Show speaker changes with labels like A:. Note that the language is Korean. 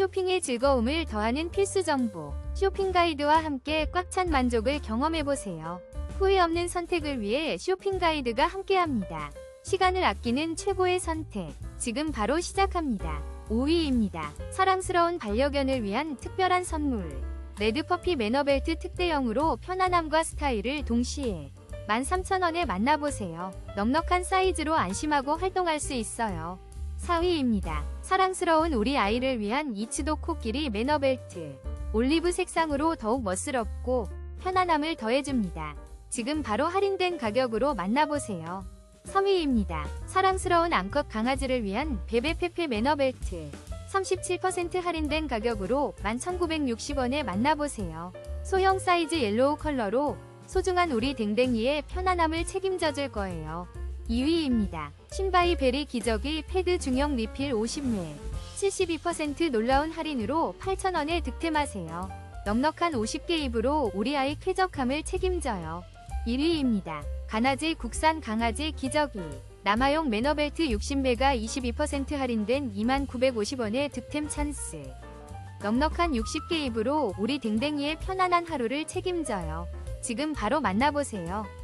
A: 쇼핑의 즐거움을 더하는 필수 정보. 쇼핑 가이드와 함께 꽉 찬 만족을 경험해보세요. 후회 없는 선택을 위해 쇼핑 가이드가 함께합니다. 시간을 아끼는 최고의 선택. 지금 바로 시작합니다. 5위입니다. 사랑스러운 반려견을 위한 특별한 선물. 레드퍼피 매너벨트 특대형으로 편안함과 스타일을 동시에 13,000원에 만나보세요. 넉넉한 사이즈로 안심하고 활동할 수 있어요. 4위입니다. 사랑스러운 우리 아이를 위한 이츠도 코끼리 매너벨트. 올리브 색상으로 더욱 멋스럽고 편안함을 더해줍니다. 지금 바로 할인된 가격으로 만나보세요. 3위입니다. 사랑스러운 암컷 강아지를 위한 베베페페 매너벨트. 37% 할인된 가격으로 11,960원에 만나보세요. 소형 사이즈 옐로우 컬러로 소중한 우리 댕댕이의 편안함을 책임져 줄 거예요. 2위입니다. 신바이 베리 기저귀 패드 중형 리필 50매. 72% 놀라운 할인으로 8,000원에 득템하세요. 넉넉한 50개 입으로 우리 아이 쾌적함을 책임져요. 1위입니다. 가나지 국산 강아지 기저귀. 남아용 매너벨트 60매가 22% 할인된 2950원의 득템 찬스. 넉넉한 60개 입으로 우리 댕댕이의 편안한 하루를 책임져요. 지금 바로 만나보세요.